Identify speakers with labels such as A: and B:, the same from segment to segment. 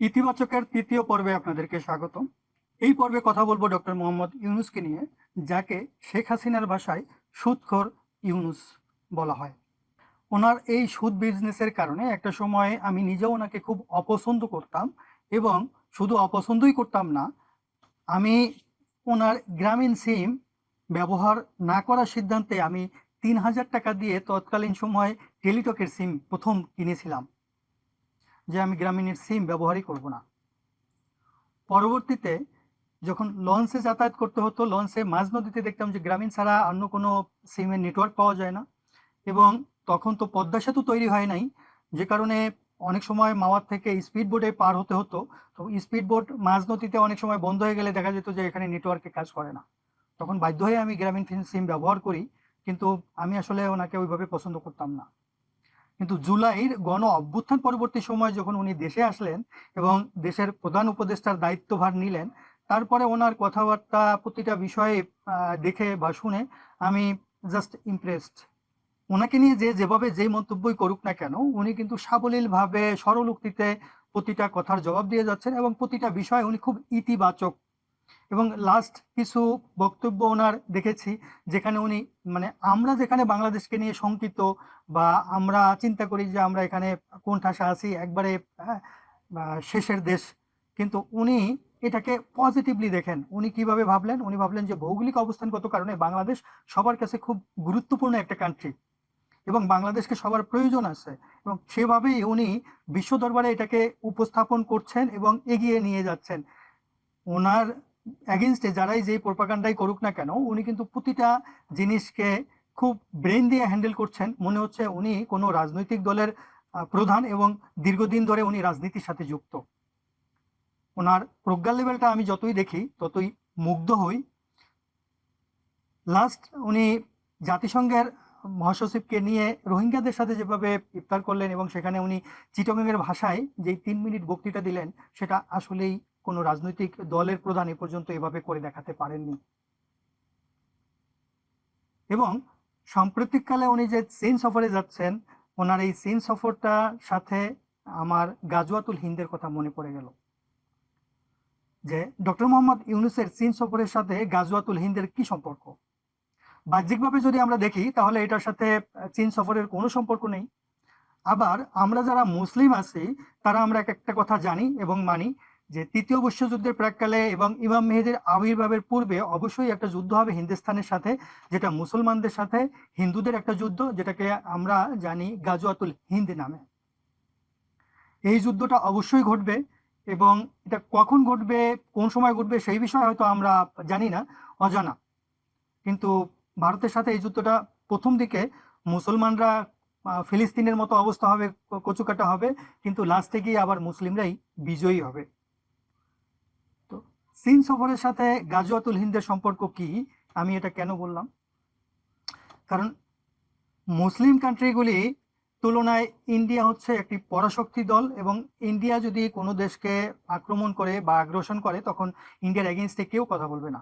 A: ইতিবাচকের তৃতীয় পর্বে আপনাদেরকে স্বাগতম। এই পর্বে কথা বলব ডক্টর মোহাম্মদ ইউনুসকে নিয়ে, যাকে শেখ হাসিনার ভাষায় সুদখোর ইউনুস বলা হয়। ওনার এই সুদ বিজনেসের কারণে একটা সময় আমি নিজেও ওনাকে খুব অপছন্দ করতাম এবং শুধু অপছন্দই করতাম না, আমি ওনার গ্রামীণ সিম ব্যবহার না করার সিদ্ধান্তে আমি তিন হাজার টাকা দিয়ে তৎকালীন সময় টেলিটকের সিম প্রথম কিনেছিলাম। যে আমি গ্রামীণের সিম ব্যবহারই করব না। পরবর্তীতে যখন লঞ্চে যাতায়াত করতে হতো, লঞ্চে মাঝ নদীতে দেখতাম যে গ্রামীণ ছাড়া অন্য কোনো সিমের নেটওয়ার্ক পাওয়া যায় না এবং তখন তো পদ্মা সেতু তৈরি হয় নাই, যে কারণে অনেক সময় মাওয়ার থেকে স্পিড বোটে পার হতে হতো। তো স্পিড বোট মাঝ নদীতে অনেক সময় বন্ধ হয়ে গেলে দেখা যেত যে এখানে নেটওয়ার্কে কাজ করে না। তখন বাধ্য হয়ে আমি গ্রামীণ সিম ব্যবহার করি, কিন্তু আমি আসলে ওনাকে ওইভাবে পছন্দ করতাম না। কিন্তু জুলাইয়ের গণ অভ্যুত্থান পরবর্তী সময় যখন উনি দেশে আসলেন এবং দেশের প্রধান উপদেষ্টার দায়িত্বভার নিলেন, তারপরে ওনার কথাবার্তা প্রতিটা বিষয়ে দেখে বা শুনে আমি জাস্ট ইমপ্রেসড ওনাকে নিয়ে যে যেভাবে যেই মন্তব্যই করুক না কেন, উনি কিন্তু সাবলীলভাবে, সরল উক্তিতে প্রতিটা কথার জবাব দিয়ে যাচ্ছেন এবং প্রতিটা বিষয়ে উনি খুব ইতিবাচক এবং লাস্ট কিছু বক্তব্য ওনার দেখেছি যেখানে উনি মানে আমরা যেখানে বাংলাদেশকে নিয়ে শঙ্কিত বা আমরা চিন্তা করি যে আমরা এখানে কোন ঠাসা আছি একবারে হ্যাঁ, শেষের দেশ কিন্তু উনি এটাকে পজিটিভলি দেখেন। উনি কীভাবে ভাবলেন? উনি ভাবলেন যে ভৌগোলিক অবস্থানগত কারণে বাংলাদেশ সবার কাছে খুব গুরুত্বপূর্ণ একটা কান্ট্রি এবং বাংলাদেশকে সবার প্রয়োজন আছে এবং সেভাবেই উনি বিশ্ব দরবারে এটাকে উপস্থাপন করছেন এবং এগিয়ে নিয়ে যাচ্ছেন। ওনার অ্যাগেনস্টে যারাই যেই প্রোপাগান্ডাই করুক না কেন, উনি কিন্তু প্রতিটা জিনিসকে খুব ব্রেন দিয়ে হ্যান্ডেল করছেন। মনে হচ্ছে উনি কোনো রাজনৈতিক দলের প্রধান এবং দীর্ঘদিন ধরে উনি রাজনীতির সাথে যুক্ত। ওনার প্রজ্ঞা লেভেলটা আমি যতই দেখি, ততই মুগ্ধ হই। লাস্ট উনি জাতিসংঘের মহাসচিবকে নিয়ে রোহিঙ্গাদের সাথে যেভাবে ইফতার করলেন এবং সেখানে উনি চিটগংয়ের ভাষায় যেই তিন মিনিট বক্তৃতা দিলেন, সেটা আসলেই কোনো রাজনৈতিক দলের প্রধান এ পর্যন্ত এভাবে করে দেখাতে পারেননি। এবং সাম্প্রতিককালে উনি যে চীন সফরে যাচ্ছেন, ওনার এই চীন সফরটা সাথে আমার গাজওয়াতুল হিন্দের কথা মনে পড়ে গেল। যে ডক্টর মোহাম্মদ ইউনুসের চীন সফরের সাথে গাজওয়াতুল হিন্দের কি সম্পর্ক? বাহ্যিকভাবে যদি আমরা দেখি, তাহলে এটার সাথে চীন সফরের কোনো সম্পর্ক নেই। আবার আমরা যারা মুসলিম আছি, তারা আমরা এক একটা কথা জানি এবং মানি। যে তৃতীয় বিশ্বযুদ্ধের প্রাককালে এবং ইমাম মেহেদের আবির্ভাবের পূর্বে অবশ্যই একটা যুদ্ধ হবে হিন্দুস্তানের সাথে, যেটা মুসলমানদের সাথে, হিন্দুদের একটা যুদ্ধ, যেটাকে আমরা জানি গাজওয়াতুল হিন্দ নামে। এই যুদ্ধটা অবশ্যই ঘটবে এবং এটা কখন ঘটবে, কোন সময় ঘটবে সেই বিষয়ে হয়তো আমরা জানি না, অজানা। কিন্তু ভারতের সাথে এই যুদ্ধটা প্রথম দিকে মুসলমানরা ফিলিস্তিনের মতো অবস্থা হবে, কচুকাটা হবে, কিন্তু লাস্টে গিয়ে আবার মুসলিমরাই বিজয়ী হবে। চীন সফরের সাথে গাজুয়াতুল হিন্দের সম্পর্ক কি? আমি এটা কেন বললাম? কারণ মুসলিম কান্ট্রিগুলি তুলনায় ইন্ডিয়া হচ্ছে একটি পরাশক্তি দল এবং ইন্ডিয়া যদি কোনো দেশকে আক্রমণ করে বা আগ্রাসন করে, তখন ইন্ডিয়ার এগেনস্টে কেউ কথা বলবে না।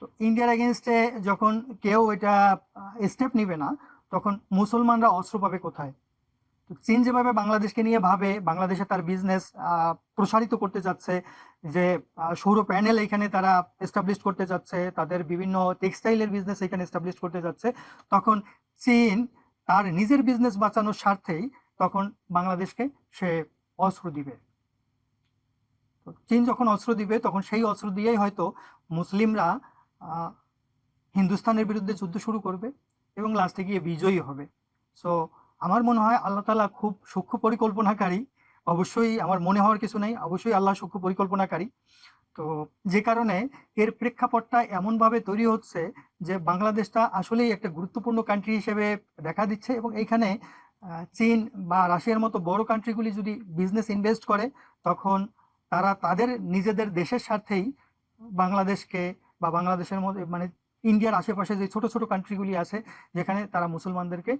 A: তো ইন্ডিয়ার এগেনস্টে যখন কেউ এটা স্টেপ নিবে না, তখন মুসলমানরা অস্ত্র পাবে কোথায়? চীন যেভাবে বাংলাদেশকে নিয়ে ভাবে, বাংলাদেশে তার বিজনেস প্রসারিত করতে যাচ্ছে, যে সৌর প্যানেল এখানে তারা এস্টাবলিশ করতে যাচ্ছে, তাদের বিভিন্ন টেক্সটাইলের বিজনেস এখানে এস্টাবলিশ করতে যাচ্ছে, তখন চীন তার নিজের বিজনেস বাঁচানোর স্বার্থেই তখন বাংলাদেশকে সে অস্ত্র দিবে। চীন যখন অস্ত্র দিবে, তখন সেই অস্ত্র দিয়েই হয়তো মুসলিমরা হিন্দুস্তানের বিরুদ্ধে যুদ্ধ শুরু করবে এবং লাস্টে গিয়ে বিজয়ী হবে। সো আমার মনে হয় আল্লাহ তালা খুব সূক্ষ্ম পরিকল্পনাকারী। অবশ্যই আমার মনে হওয়ার কিছু নেই, অবশ্যই আল্লাহ সূক্ষ্ম পরিকল্পনাকারী। তো যে কারণে এর প্রেক্ষাপটটা এমনভাবে তৈরি হচ্ছে যে বাংলাদেশটা আসলেই একটা গুরুত্বপূর্ণ কান্ট্রি হিসেবে দেখা দিচ্ছে এবং এইখানে চীন বা রাশিয়ার মতো বড় কান্ট্রিগুলি যদি বিজনেস ইনভেস্ট করে, তখন তারা তাদের নিজেদের দেশের স্বার্থেই বাংলাদেশকে বা বাংলাদেশের মধ্যে মানে ইন্ডিয়ার আশেপাশে যে ছোট ছোট কান্ট্রিগুলি আছে, যেখানে তারা মুসলমানদেরকে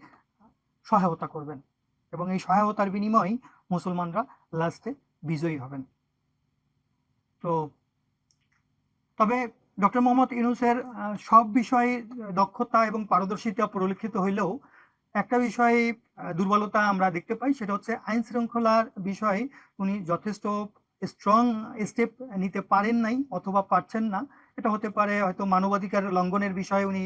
A: সহায়তা করবেন এবং এই সহায়তার বিনিময়ে মুসলমানরা লাস্টে বিজয়ী হবেন। তো তবে ডক্টর মোহাম্মদ ইউনুসের সব বিষয়ে দক্ষতা এবং পারদর্শিতা পরিলক্ষিত হইলেও একটা বিষয়ে দুর্বলতা আমরা দেখতে পাই, সেটা হচ্ছে আইন শৃঙ্খলার বিষয়ে উনি যথেষ্ট স্ট্রং স্টেপ নিতে পারেন নাই অথবা পারছেন না। এটা হতে পারে হয়তো মানবাধিকার লঙ্ঘনের বিষয়ে উনি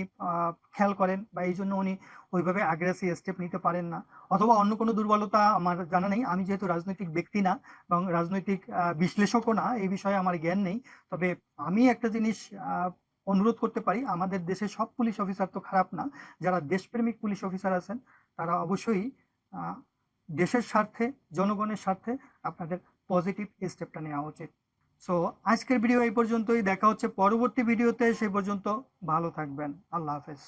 A: খেয়াল করেন বা এই জন্য উনি ওইভাবে আগ্রাসী স্টেপ নিতে পারেন না। অথবা অন্য কোনো দুর্বলতা আমার জানা নেই। আমি যেহেতু রাজনৈতিক ব্যক্তি না এবং রাজনৈতিক বিশ্লেষকও না, এই বিষয়ে আমার জ্ঞান নেই। তবে আমি একটা জিনিস অনুরোধ করতে পারি, আমাদের দেশে সব পুলিশ অফিসার তো খারাপ না। যারা দেশপ্রেমিক পুলিশ অফিসার আছেন, তারা অবশ্যই দেশের স্বার্থে, জনগণের স্বার্থে আপনাদের পজিটিভ স্টেপটা নেওয়া উচিত। সো আজকের ভিডিও এই পর্যন্তই। দেখা হচ্ছে পরবর্তী ভিডিওতে সেই পর্যন্ত ভালো থাকবেন। আল্লাহ হাফেজ।